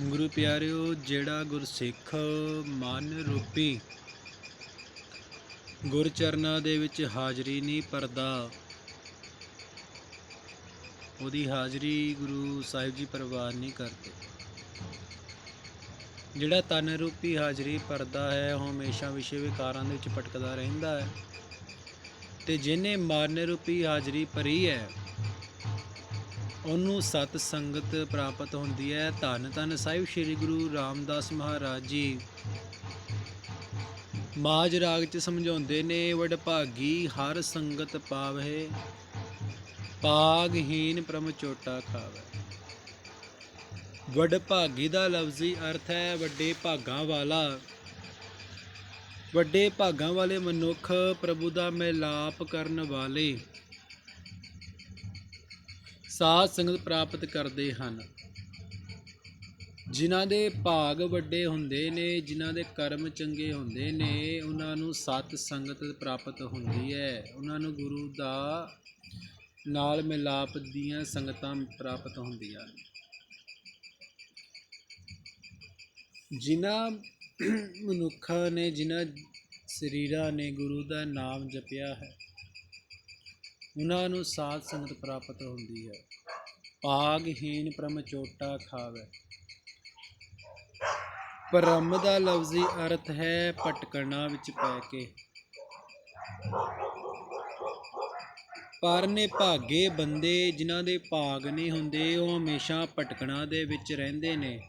ਗੁਰੂ ਪਿਆਰਿਓ, ਜਿਹੜਾ ਗੁਰਸਿੱਖ ਮਨ ਰੂਪੀ ਗੁਰ ਚਰਨਾਂ ਦੇ ਵਿੱਚ ਹਾਜ਼ਰੀ ਨਹੀਂ ਭਰਦਾ, ਉਹਦੀ ਹਾਜ਼ਰੀ ਗੁਰੂ ਸਾਹਿਬ ਜੀ ਪਰਵਾਨ ਨਹੀਂ ਕਰਦੇ। ਜਿਹੜਾ ਤਨ ਰੂਪੀ ਹਾਜ਼ਰੀ ਭਰਦਾ ਹੈ, ਉਹ ਹਮੇਸ਼ਾ ਵਿਸ਼ੇ ਵਿਕਾਰਾਂ ਦੇ ਵਿੱਚ ਭਟਕਦਾ ਰਹਿੰਦਾ ਹੈ। ਤੇ ਜਿਹਨੇ ਮਨ ਰੂਪੀ ਹਾਜ਼ਰੀ ਭਰੀ ਹੈ ਉਹਨੂੰ ਸਤ ਸੰਗਤ ਪ੍ਰਾਪਤ ਹੁੰਦੀ ਹੈ। ਧੰਨ ਧੰਨ ਸਾਹਿਬ ਸ੍ਰੀ ਗੁਰੂ ਰਾਮਦਾਸ ਮਹਾਰਾਜ ਜੀ। ਮਾਜ ਰਾਗ ਚ ਸਮਝਾਉਂਦੇ ਨੇ ਵਡ ਭਾਗੀ ਹਰ ਸੰਗਤ ਪਾਵੇ ਪਾਗਹੀਨ ਪ੍ਰਮ ਚੋਟਾ ਖਾਵੇ ਵਡਭਾਗੀ ਦਾ ਲਫ਼ਜ਼ੀ ਅਰਥ ਹੈ, ਵੱਡੇ ਭਾਗਾਂ ਵਾਲਾ। ਵੱਡੇ ਭਾਗਾਂ ਵਾਲੇ ਮਨੁੱਖ ਪ੍ਰਭੂ ਦਾ ਮਿਲਾਪ ਕਰਨ ਵਾਲੇ। ਸਾਧ ਸੰਗਤ ਪ੍ਰਾਪਤ ਕਰਦੇ ਹਨ। ਜਿਨ੍ਹਾਂ ਦੇ ਭਾਗ ਵੱਡੇ ਹੁੰਦੇ ਨੇ, ਜਿਨ੍ਹਾਂ ਦੇ ਕਰਮ ਚੰਗੇ ਹੁੰਦੇ ਨੇ, ਉਹਨਾਂ ਨੂੰ ਸਤ ਸੰਗਤ ਪ੍ਰਾਪਤ ਹੁੰਦੀ ਹੈ। ਉਹਨਾਂ ਨੂੰ ਗੁਰੂ ਦਾ ਨਾਲ ਮਿਲਾਪ ਦੀਆਂ ਸੰਗਤਾਂ ਪ੍ਰਾਪਤ ਹੁੰਦੀਆਂ ਨੇ। ਜਿਨ੍ਹਾਂ ਮਨੁੱਖਾਂ ਨੇ, ਜਿਨ੍ਹਾਂ ਸਰੀਰਾਂ ਨੇ ਗੁਰੂ ਦਾ ਨਾਮ ਜਪਿਆ ਹੈ ਉਹਨਾਂ ਨੂੰ ਸਾਧ ਸੰਗਤ ਪ੍ਰਾਪਤ ਹੁੰਦੀ ਹੈ। ਭਾਗਹੀਨ ਪ੍ਰਮ ਚੋਟਾ ਖਾਵੇ। ਪਰਮ ਦਾ ਲਫ਼ਜ਼ੀ ਅਰਥ ਹੈ ਭਟਕਣਾ ਵਿੱਚ ਪੈ ਕੇ। ਪਰ ਨੇ ਭਾਗੇ ਬੰਦੇ ਜਿਨ੍ਹਾਂ ਦੇ ਭਾਗ ਨਹੀਂ ਹੁੰਦੇ, ਉਹ ਹਮੇਸ਼ਾ ਭਟਕਣਾ ਦੇ ਵਿੱਚ ਰਹਿੰਦੇ ਨੇ।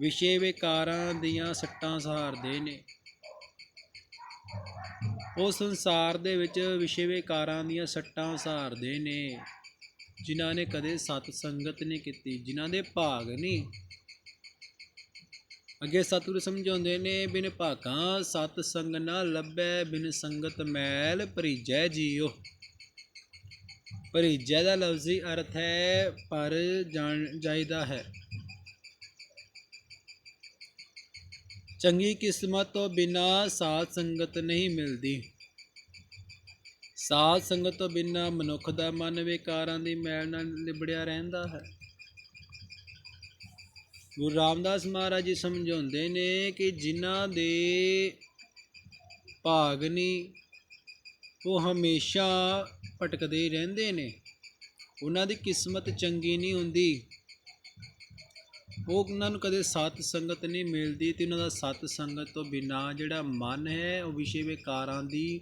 ਵਿਸ਼ੇ ਵਿਕਾਰਾਂ ਦੀਆਂ ਸੱਟਾਂ ਸਹਾਰਦੇ ਨੇ। ਉਹ ਸੰਸਾਰ ਦੇ ਵਿੱਚ ਵਿਸ਼ੇ ਵਿਕਾਰਾਂ ਦੀਆਂ ਸੱਟਾਂ ਸਹਾਰਦੇ ਨੇ, ਜਿਨ੍ਹਾਂ ਨੇ ਕਦੇ ਸਤ ਸੰਗਤ ਨਹੀਂ ਕੀਤੀ, ਜਿਨ੍ਹਾਂ ਦੇ ਭਾਗ ਨਹੀਂ। ਅੱਗੇ ਸਤਿਗੁਰ ਸਮਝਾਉਂਦੇ ਨੇ, ਬਿਨ ਭਾਗਾਂ ਸਤ ਸੰਗ ਨਾ ਲੱਭੈ, ਬਿਨ ਸੰਗਤ ਮੈਲ ਭਰੀਜੈ ਜੀਓ। ਭਰੀਜੈ ਦਾ ਲਫ਼ਜ਼ੀ ਅਰਥ ਹੈ, ਪਰ ਜਾਣ ਜਾਇਦਾ ਹੈ। ਚੰਗੀ ਕਿਸਮਤ ਤੋਂ ਬਿਨਾ ਸਾਧ ਸੰਗਤ ਨਹੀਂ ਮਿਲਦੀ। ਸਾਧ ਸੰਗਤ ਤੋਂ ਬਿਨਾਂ ਮਨੁੱਖ ਦਾ ਮਨ ਵਿਕਾਰਾਂ ਦੀ ਮੈਲ ਨਾਲ ਲਿਬੜਿਆ ਰਹਿੰਦਾ ਹੈ। ਗੁਰੂ ਰਾਮਦਾਸ ਮਹਾਰਾਜ ਜੀ ਸਮਝਾਉਂਦੇ ਨੇ ਕਿ ਜਿਨ੍ਹਾਂ ਦੇ ਭਾਗ ਨਹੀਂ ਉਹ ਹਮੇਸ਼ਾ ਭਟਕਦੇ ਰਹਿੰਦੇ ਨੇ। ਉਹਨਾਂ ਦੀ ਕਿਸਮਤ ਚੰਗੀ ਨਹੀਂ ਹੁੰਦੀ। ਉਹ ਉਹਨਾਂ ਨੂੰ ਕਦੇ ਸਤ ਸੰਗਤ ਨਹੀਂ ਮਿਲਦੀ ਅਤੇ ਉਹਨਾਂ ਦਾ ਸਤ ਸੰਗਤ ਤੋਂ ਬਿਨਾਂ ਜਿਹੜਾ ਮਨ ਹੈ, ਉਹ ਵਿਸ਼ੇ ਵਿਕਾਰਾਂ ਦੀ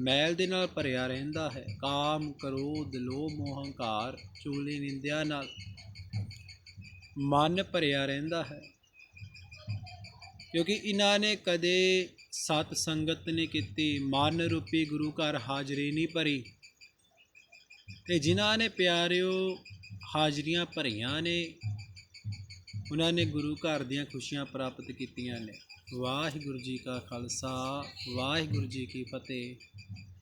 ਮੈਲ ਦੇ ਨਾਲ ਭਰਿਆ ਰਹਿੰਦਾ ਹੈ। ਕਾਮ, ਕ੍ਰੋਧ, ਲੋਭ ਮੋਹ ਹੰਕਾਰ ਚੁਗਲੀ, ਨਿੰਦਿਆ ਨਾਲ ਮਨ ਭਰਿਆ ਰਹਿੰਦਾ ਹੈ। ਕਿਉਂਕਿ ਇਹਨਾਂ ਨੇ ਕਦੇ ਸਤ ਸੰਗਤ ਨਹੀਂ ਕੀਤੀ, ਮਨ ਰੂਪੀ ਗੁਰੂ ਘਰ ਹਾਜ਼ਰੀ ਨਹੀਂ ਭਰੀ। ਤੇ ਜਿਨ੍ਹਾਂ ਨੇ ਪਿਆਰਿਓ, ਹਾਜ਼ਰੀਆਂ ਭਰੀਆਂ ਨੇ ਉਹਨਾਂ ਨੇ ਗੁਰੂ ਘਰ ਦੀਆਂ ਖੁਸ਼ੀਆਂ ਪ੍ਰਾਪਤ ਕੀਤੀਆਂ ਨੇ। ਵਾਹਿਗੁਰੂ ਜੀ ਕਾ ਖਾਲਸਾ, ਵਾਹਿਗੁਰੂ ਜੀ ਕੀ ਫਤਿਹ।